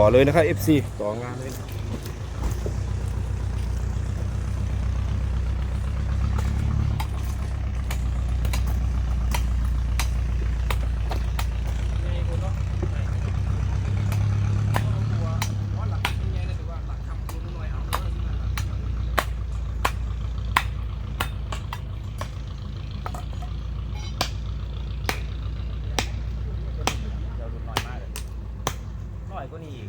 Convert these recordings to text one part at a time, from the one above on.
ต่อเลยนะครับ FC ต่องานเลย เราดูน้อยมากเลยน้อยกว่านี้อีก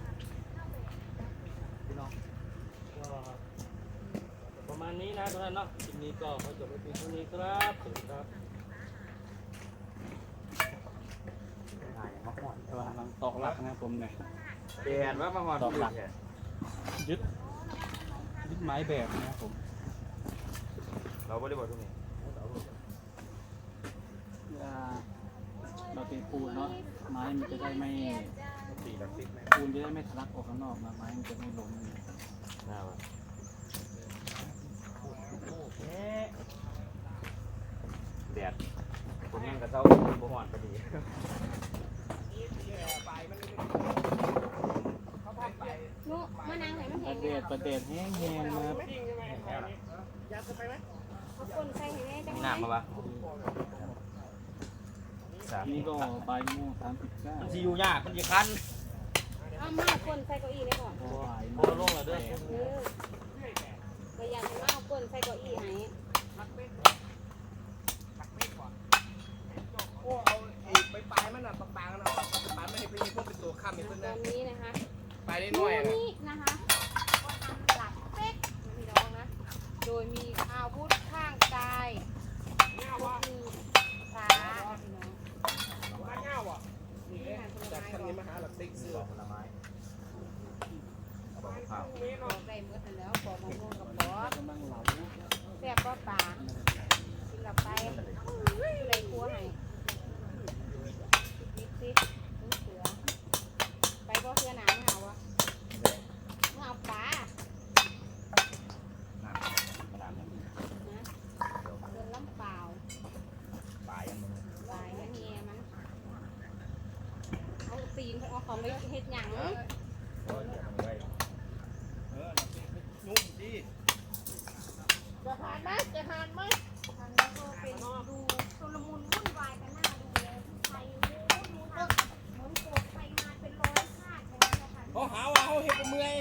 น้องก็ประมาณนี้นะทุกท่านเนาะคลิปนี้ก็ขอจบไปเพียงเท่านี้ครับสวัสดีครับถ่ายมาก่อนใช่ป่ะกำลังตอกหลักนะครับผมเนี่ยเปลี่ยนว่ามาหอดหลักยึดยึดไม้แบบนะครับผม เราไม่ได้บอกตรงนี้เวลาเราเป็นปูนเนาะไม้มันจะได้ไม่สี่หลักสิบไหม ปูนจะได้ไม่ทะลักออกข้างนอกนะไม้มันจะไม่ล้มน่าวะแดดคนยังกระเจ้าบ่หอนพอดีนุมานั่งให้มันปเห็ระนเดดประเดดแห้งแห้งนะครับเอาคนใส่ให้แม่จังมีไงน้ำมาปะสามนี่ก็ใบายโม่สามสิบเก้ามันสิอยู่ยากมันสิคัน เอามาคนใส่เก้าอี้เลยก่อนโอ้ยโบลงแล้วเด้อเออก็อยากให้มาเอาคนใส่เก้าอี้ให้โอ้เอาไอ้ใบปลายมันอะบางๆนะเอาใบปลายมันให้เป็นพวกเป็นตัวค้ำให้เพิ่นตอนะนนี้นะคะปได้หน่อยนะ นี่นะคะก็ทำหลักเป๊กนะพี่น้องนะ โดยมีอาวุธข้างกายก็คือฟ้าพี่น้อง มาเงาอะนี่ ที่ เอ้ย ทานผล จาก ไม้ คัน ก่อ นี้ น มาหาหลักติ๊กซื้อ ผลไม้ เอาไปข้าวบอกได้เมื่อแต่แล้วบอกมะม่วงกับบอกำลังเหลาแซ่บก็ป่ากินกับไปอะไรครัวให้ปิดซิเสือไปบ่เสือนาไม่เอาวะเอาปลาเดินลำเปล่าปลายังปลายังเงี้ยมันเอาตีนเอาของไปเฮ็ดหยังุ่มดีจะผ่านไหมจะผ่านไหมทางนี้ก็เป็นดูชุลมุนวุ่นวายกันหน้าดูเลยผู้ชายวุ่นวุ่นเหมือนโกรธไปมาเป็นร้อยชาติอย่างนั้นแหละค่ะเขาหาว่าเขาเฮ็ดบ่เมื่อย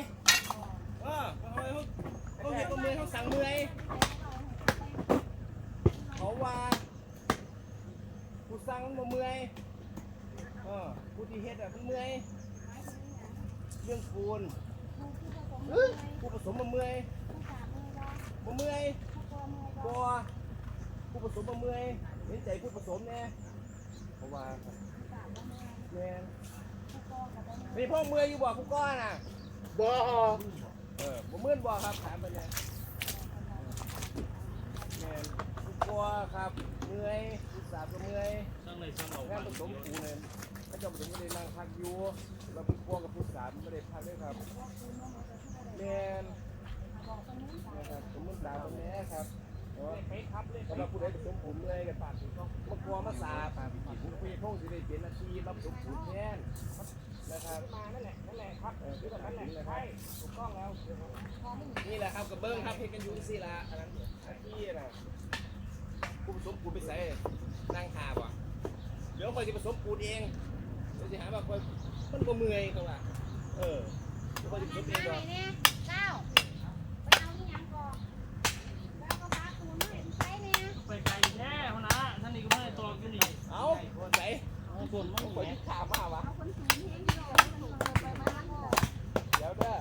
เออเขาเขาเฮ็ดบ่เมื่อยเขาสั่งเมื่อยเขาว่าผู้สั่งมันเมื่อยเออผู้ที่เฮ็ดอะมันเมื่อยเรื่อง ปูนผู้ผสมบ่เมื่อยบ่เมื่อยบ่ผู้ผสมบ่เมื่อยเห็นใจผู้ผสมแน่เพราะว่าแม่นมีพวกมืออยู่บ่ผู้ก้อนอะบ่เออบ่มื่นบ่ครับถามไปเลยแม่นผู้ก้อครับเมื่อยผู้สาวก็เมื่อยช่างในช่างเอางานผสมปูเนี่ยพระเจ้าผสมไม่ได้นั่งพักอยู่แล้วผู้ก้อกับผู้สาวไม่ได้พักด้วยครับ แม่นนะครับสมมุติสาวคนนี้ครับเนาะสำหรับผู้ใดผสมปูเมื่อยกันปาดมากลัวมาสาปาดผู้พี่พงสิได้เปลี่ยนอาชีพรับผสมปูแทนนะครับมานั่นแหละนั่นแหละครับเออคือแบบนั้นแหละใช่ถูกต้องแล้วนี่แหละครับกับเบิ้งครับเห็นกันอยู่ที่ละอันนั้นอาที่น่ะผู้ผสมปูนไปใส่นั่งหาบ่เดี๋ยวคอยจะผสมปูนเองเดี๋ยวจะหาว่าคอยมันก็เมื่อยตรงน่ะเออเดี๋ยวคอยจะผสมเองไหนก่อน เนี่ยเจ้าไปเอาที่ยังก่อนแล้วก็พาตูนมาไปเนี่ย ไปไกลแน่พนะท่านนี่ก็ไม่ได้ตอกอยู่นี่ เอาใส่ เอาส่วนมัน คอย แห จะ ม ขามาวะ เอาคนสูงเฮงที่เราคนสูงไปมาแล้วก็ เดี๋ยวเด้อ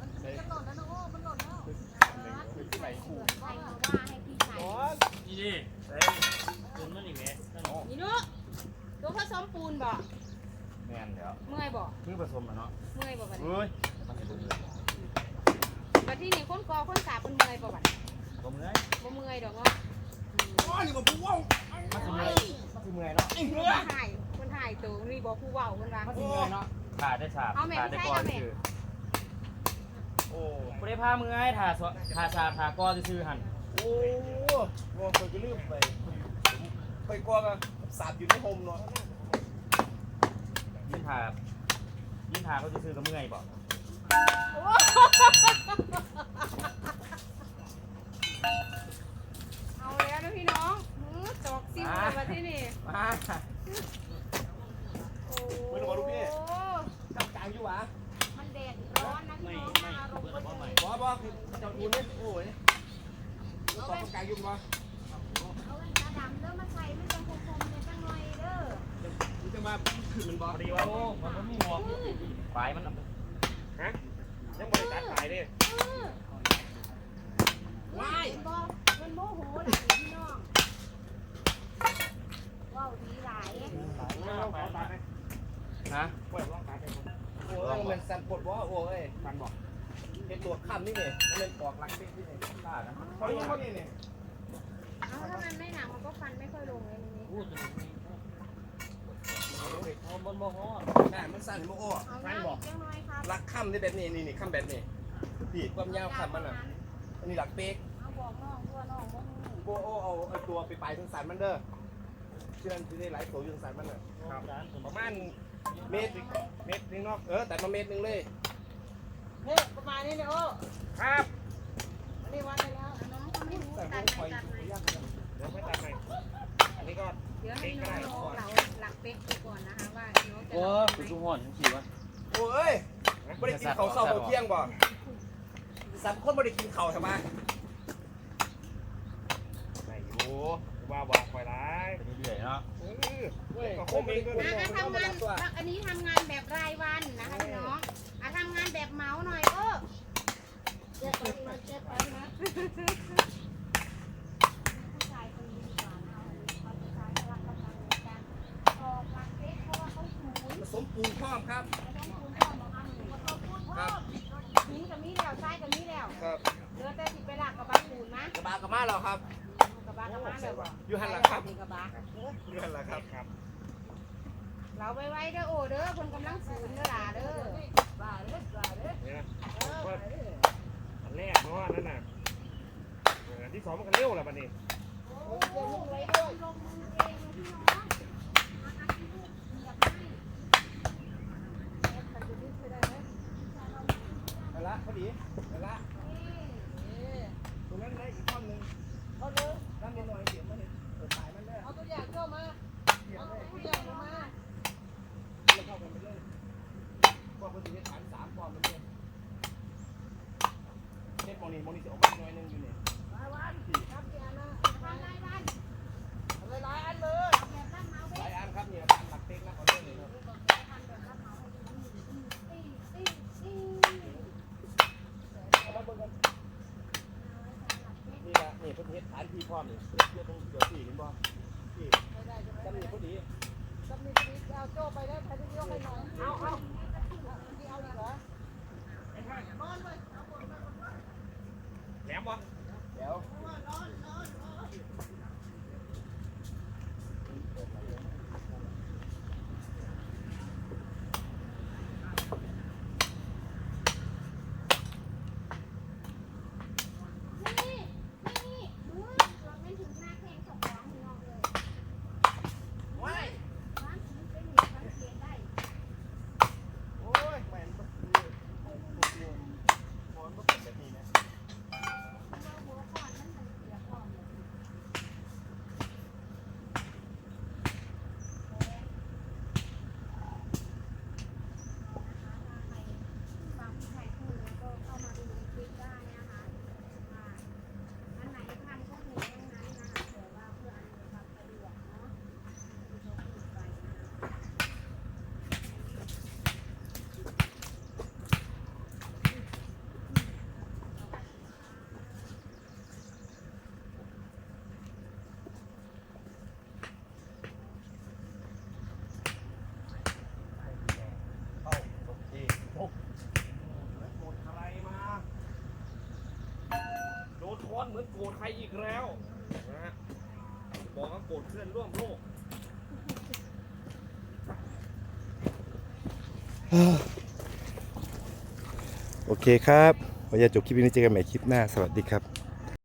มันหล่นแล้วนะโอ้มันหล่นแล้ว เป็นที่ไหนคู่ ใครมาว่าให้พี่ใส่ อ๋อ นี่ดิส่วนมันนี่แหมนั่นนี่นุ๊กตัวผสมปูนบ่ แม่นเดี๋ยวเมื่อยบ่ คือผสมแล้วเนาะเฮ้ยบัดที่นี่คนกอคนสาเป็นเมื่อยป่ะบัดบ่เมื่อยบ่เมื่อยดอกเนาะโอ้ยนี่มาพูดว่ามันสิเมื่อยมันสิเมื่อยเนาะไอ้เหี้คนยถ่ายคนถ่ายตัวนี่บอกผู้เว้าคนว่ามันสิเมื่อยเนาะขาได้ฉาบเอาแม่ขาได้ไม่กใช่อเอาแม่ซื่อโอ้บ่ได้พาเมื่อยถ่าสวถ่าฉาบถ่ากอซื่อๆหั่น โอ้งอเคยก็ลืมไปไปกลัวกันสาบอยู่ในโฮมเนาะยินถ่ายินถ่าเขาซื่อๆก็เมื่อยบ่เอาแล้วนะพี่น้องหือตอกซิวเลยบัดที่นี่ มาโอ้ไม่รู้ว่าลูกพี่จับกลางอยู่หวะมันแดดร้อนนะพี่น้องอารมณ์ก็จะบอบอคือเจ้าดูนี่โอ้ย ตอกางอยู่บ่เอาแว่นตาดำเด้อมาใส่มันจะคมๆเนี่ยจังหน่อยเด้อมันจะมาขึ้นมันบ่อดีว่าโอ้มันบ่มีหมวฝายมันฮะยังบริการขายเลยเออว้ายมันบ่มันโมโหหลายพี่น้องว้าวดีหลายลองตัดตัดไหมฮะเปิดลองตัดให้ผมโอ้ยมันสันปวดบ่โอ้ยฟันบอก เห็นตัวข้ามนี่เนี่ยมันเป็นปอกหลักเส้นที่เนี่ยตานะเขายังเขาเนี่ยเนี่ยเอาถ้ามันไม่หนักมันก็ฟันไม่ค่อยลงเลยนี่พูดถึงนี้พอมันบ่ฮอดน่ามันสั่นโมโอ้เอาฟัหนน้าบอกอีกจังหน่อยครับหลักข้ามนี่แบบนี้นี่นี่ข้ามแบบนี้พี่ความยาวข้ามมันอะอันนี้หลักเป๊กเอาบอกน้องตัวน้องบ่ฮู้โอ้โอ้เอาเอาตัวไปปลายทางสารมันเด้อเชื่อที่ได้หลายตัวอยู่ทางสารมันอะร้านสประมาณเมตรเมตรนึงเนาะเออแต่มาเมตรนึงเลยนี่ ประมาณนี้เนี่ยโอ้ครับอันนี้วัดได้แล้วน้องเขาไม่รู้แต่ตัดผมไหนคอยตัดไหนยากเดี๋ยวไม่ตัดใหม่อันนี้ก็เดี๋ยวให้น้องลองเราหลักเป๊กดูก่อนนะคะว่าน้องจะโอ้ลองคุณไหมสุพรจังซี่วะโอ้ยไม่ได้กินข้าวเช้าข้าวเที่ยงบ่สามคนไม่ได้กินข้าวทำไมไหนอยู่ ว่าว่าคอยร้ายไปเรื่อยๆเนาะเออเว้ยก็คงเองก็นะถ้าทำงานอันนี้ทำงานแบบรายวันนะคะพี่น้องอะทำงานแบบเหมาหน่อยเออเจ็บไปนะเจ็บไปนะผู้ชายคนนี้ดีกว่านะเอาผู้ชายเขารักกันในการออกหลักเป๊กเพราะว่าเขาสูงผสมปูนพร้อมครับต้องคูณพ่อบอกอันหนึ่งว่าเขาพูดพ่อหินกับมีแล้วทรายกับมีแล้ว ครับเหลือแต่สิไปหลักกับบาปูนนะกระบะกระมาเราครับกั บบากกับมาแล้วบ่อยู่หันหลังครับนี่กับบาอยู่หันหลังครับครับเราไว้ไว้เด้อโอ้เด้อคนกำลังสูงเด้อหล่าเด้อบ้าเลยบ้าเลยเนี่ยเออบ้าเลยอันแรกเนาะนั่นน่ะเอออันที่สองมันก็เร็วแล้วบัดนี้ อนเหมือนโกรธใครอีกแล้วนะฮะบอกว่าโกรธเพื่อนร่วมโลกโอเคครับขออย่าตจบคลิปนี้เจอกันใหม่คลิปหน้า สวัสดีครับ